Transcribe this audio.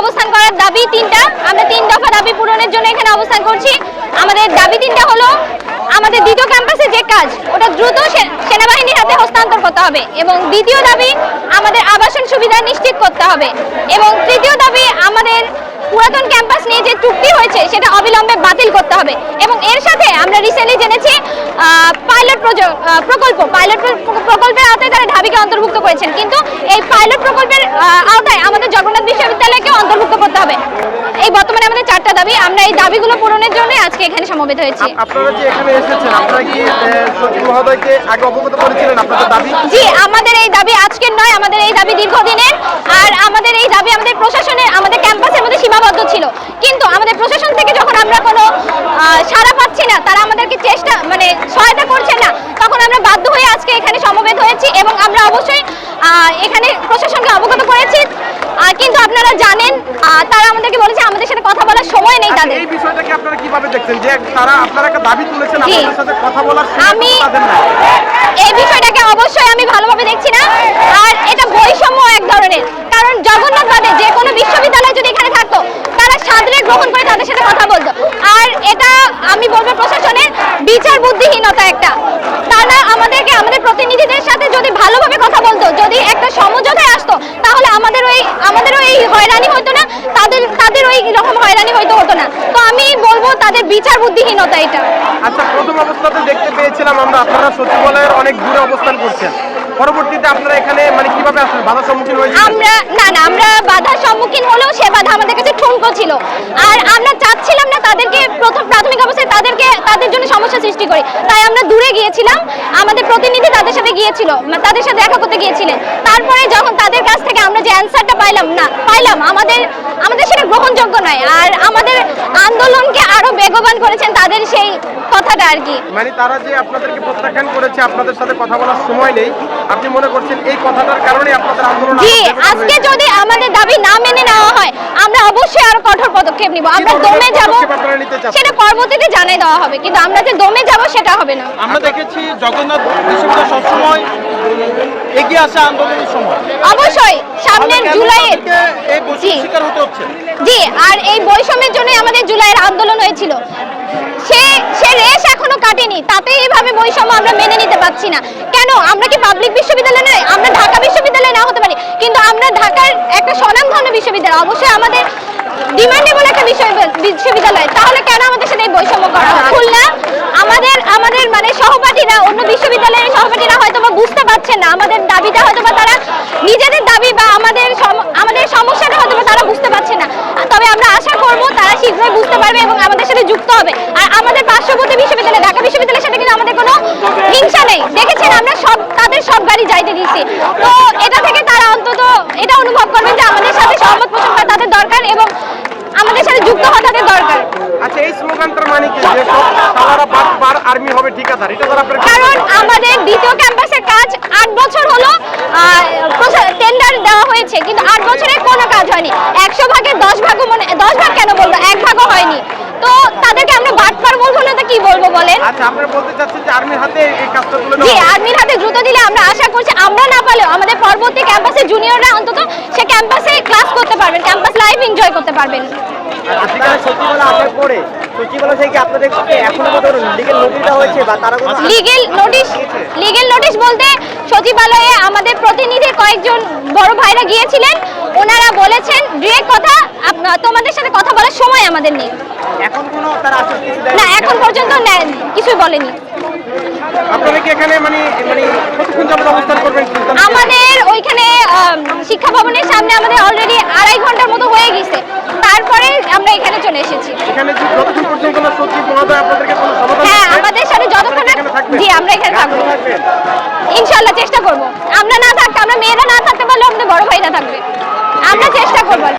অবস্থান করার দাবি তিনটা। আমরা তিন দফা দাবি পূরণের জন্য এখানে অবস্থান করছি। আমাদের দাবি তিনটা হলো, আমাদের দ্বিতীয় ক্যাম্পাসে যে কাজ, ওটা দ্রুত সেনাবাহিনীর হাতে হস্তান্তর করতে হবে। এবং দ্বিতীয় দাবি, আমাদের আবাসন সুবিধা নিশ্চিত করতে হবে। এবং তৃতীয় দাবি, আমাদের পুরাতন ক্যাম্পাস নিয়ে যে চুক্তি হয়েছে, সেটা অবিলম্বে বাতিল করতে হবে। এবং এর সাথে আমরা রিসেন্টলি জেনেছি পাইলট প্রকল্প। পাইলট প্রকল্পের আওতায় ঢাবিকে অন্তর্ভুক্ত করেছেন। কিন্তু এই পাইলট প্রকল্পের আওতায় আমাদের জগন্নাথ বিশ্ববিদ্যালয়কে অন্তর্ভুক্ত করতে হবে। এই বর্তমানে আমাদের চারটা দাবি। আমরা এই দাবিগুলো পূরণের জন্য আজকে এখানে সমবেত হয়েছি। আপনারা যে এখানে এসেছেন? আপনারা কি সচিব মহোদয়কে আগে অবগত করেছিলেন আপনাদের দাবি? জি আমাদের এই দাবি আজকের নয় আমাদের এই দাবি দীর্ঘদিনের। আর আমাদের এই দাবি আমাদের প্রশাসনের আমাদের ক্যাম্পাসের মধ্যে সীমাবদ্ধ ছিল। কিন্তু আমাদের প্রশাসন থেকে যখন আমরা কোনো সাড়া পাচ্ছি না তারা আমাদেরকে চেষ্টা মানে সহায়তা করছে না। তখন আমরা বাধ্য হয়ে আজকে এখানে সমবেত হয়েছি এবং আমরা অবশ্যই এখানে প্রশাসনকে অবগত করেছি। কিন্তু আপনারা জানেন তারা আমাদেরকে বলেছে আমাদের সাথে কথা বলার সময় নেই আচ্ছা, তাদের। এই বিষয়টাকে আপনারা কীভাবে দেখছেন? যে তারা আপনারা একটা দাবি তুলেছেন। আপনাদের সাথে কথা বলার আমি- এই বিষয়টাকে অবশ্যই আমি ভালোভাবে দেখছি না আর এটা বৈষম্য এক ধরনের। কারণ জগন্নাথ বাদে যে কোনো বিশ্ববিদ্যালয় যদি এখানে থাকতো তারা সাদরে গ্রহণ করে তাদের সাথে কথা বলতো। এটা আমি বলব প্রশাসনের বিচার বুদ্ধিহীনতা একটা। তারা আমাদেরকে, আমাদের প্রতিনিধিদের সাথে যদি ভালোভাবে কথা বলতো, যদি একটা সমঝোতায় আসতো, তাহলে আমাদের ওই আমাদের ওই হয়রানি হতো না। তাদের তাদের ওই রকম হয়রানি হতো তাদের বিচার বুদ্ধিহীনতা এটা। আচ্ছা প্রথম অবস্থাতে দেখতে পেয়েছিলাম আমরা আপনারা সচিবালয়ের অনেক দূরে অবস্থান করছেন। পরবর্তীতে আপনারা এখানে মানে কীভাবে আসলেন? বাধার সম্মুখীন হয়েছেন আমরা না না আমরা বাধার সম্মুখীন হলেও সে বাধা আমাদের কাছে ঠুনকো ছিল। আর আমরা চাচ্ছিলাম না তাদেরকে প্রথম প্রাথমিক অবস্থায় তাদেরকে তাদের জন্য সমস্যা সৃষ্টি করি। তাই আমরা দূরে গিয়েছিলাম। আমাদের প্রতিনিধি তাদের সাথে গিয়েছিল মানে তাদের সাথে দেখা করতে গিয়েছিলেন। তারপরে যখন তাদের কাছ থেকে আমরা যে অ্যান্সারটা পাইলাম না পাইলাম আমাদের আমাদের সেটা গ্রহণযোগ্য নয়। আর আমাদের আন্দোলনকে বেগবান করেছেন তাদের সেই কথাটা আর কি। মানে তারা যে আপনাদেরকে প্রত্যাখ্যান করেছে আপনাদের সাথে কথা বলার সময় নেই। আপনি মনে করছেন এই কথাটার কারণে আপনাদের আন্দোলন জি আজকে যদি আমাদের দাবি না মেনে নেওয়া হয় আমরা অবশ্যই আরও কঠোর পদক্ষেপ নিব। আমরা দমে যাব? সেটা পরবর্তীতে জানাই দেওয়া হবে। কিন্তু আমরা যে দমে যাব সেটা হবে না। আমরা দেখেছি জগন্নাথ বিশ্ববিদ্যালয় সবসময় এগিয়ে আসা আন্দোলনের সময়। অবশ্যই। সামনের জুলাইয়ের জি। আর এই বৈষম্যের জন্যই আমাদের জুলাইয়ের আন্দোলন হয়েছিল। সে সে রেশ এখনও কাটেনি তাতে এইভাবে বৈষম্য আমরা মেনে নিতে পারছি না। কেন? আমরা কি পাবলিক বিশ্ববিদ্যালয় নয়? আমরা ঢাকা বিশ্ববিদ্যালয় না হতে পারি? কিন্তু আমরা ঢাকার একটা স্বনামধন্য বিশ্ববিদ্যালয় অবশ্যই আমাদের ডিমান্ডেবল একটা বিষয়- বিশ্ববিদ্যালয়। তাহলে কেন আমাদের সাথে এই বৈষম্য করা হয়? খুলনা আমাদের আমাদের মানে সহপাঠীরা অন্য বিশ্ববিদ্যালয়ের সহপাঠীরা হয়তো বা বুঝতে পারছেন না। আমাদের দাবিটা হয়তো বা তারা বিশ্ববিদ্যালয় ঢাকা বিশ্ববিদ্যালয়ের সাথে কিন্তু আমাদের কোনো হিংসা নেই। দেখেছেন আমরা সব তাদের সব গাড়ি যাইতে দিয়েছি। তো এটা থেকে তারা অন্তত এটা অনুভব করবে যে আমাদের সাথে সহমত পোষণ করা তাদের দরকার এবং আমাদের সাথে যুক্ত হওয়া তাদের দরকার। আচ্ছা এই স্লোগানটার মানে কি? যে সালারা বারবার আর্মি হবে ঠিকাদার এটা তারা কারণ আমাদের দ্বিতীয় ক্যাম্পাসের কাজ 8 বছর হলো টেন্ডার দেওয়া হয়েছে কিন্তু 8 বছরে কোনো কাজ হয়নি। 100 ভাগে 10 বলেন। আচ্ছা আপনারা বলতে চাচ্ছেন যে আর্মির হাতে এই কাজটা তুলে জি আর্মির হাতে দ্রুত দিলে আমরা আশা করছি আমরা না পারলেও আমাদের পরবর্তী ক্যাম্পাসে জুনিয়ররা অন্তত সে ক্যাম্পাসে ক্লাস করতে পারবেন ক্যাম্পাস লাইফ এনজয় করতে পারবেন। মতো লিগেল নোটিশ নোটিশ বলতে সচিবালয়ে আমাদের কয়েকজন বড় ভাইরা গিয়েছিলেন ওনারা বলেছেন ডিরেক্ট কথা তোমাদের সাথে কথা বলার সময় আমাদের নেই। এখন কোনো তারা আসার কিছু দেয় না এখন পর্যন্ত কিছুই বলেনি। আপনারা কি এখানে মানে মানে কতক্ষণ যাবত অবস্থান করবেন? আমাদের ওইখানে শিক্ষা ভবনের সামনে আমাদের অলরেডি আড়াই ঘণ্টার মতো হয়ে গেছে। তারপরে আমরা এখানে চলে এসেছি। এখানে যতক্ষণ পর্যন্ত না সচিব মহোদয় আপনাদেরকে কোনো সমাধান হ্যাঁ আমাদের সাথে যতক্ষণ? জি আমরা এখানে থাকব থাকবেন ইনশাল্লাহ চেষ্টা করব আমরা না থাকতে আমরা মেয়েরা না থাকতে পারলেও আমাদের বড় থাকবে। আমরা চেষ্টা করব।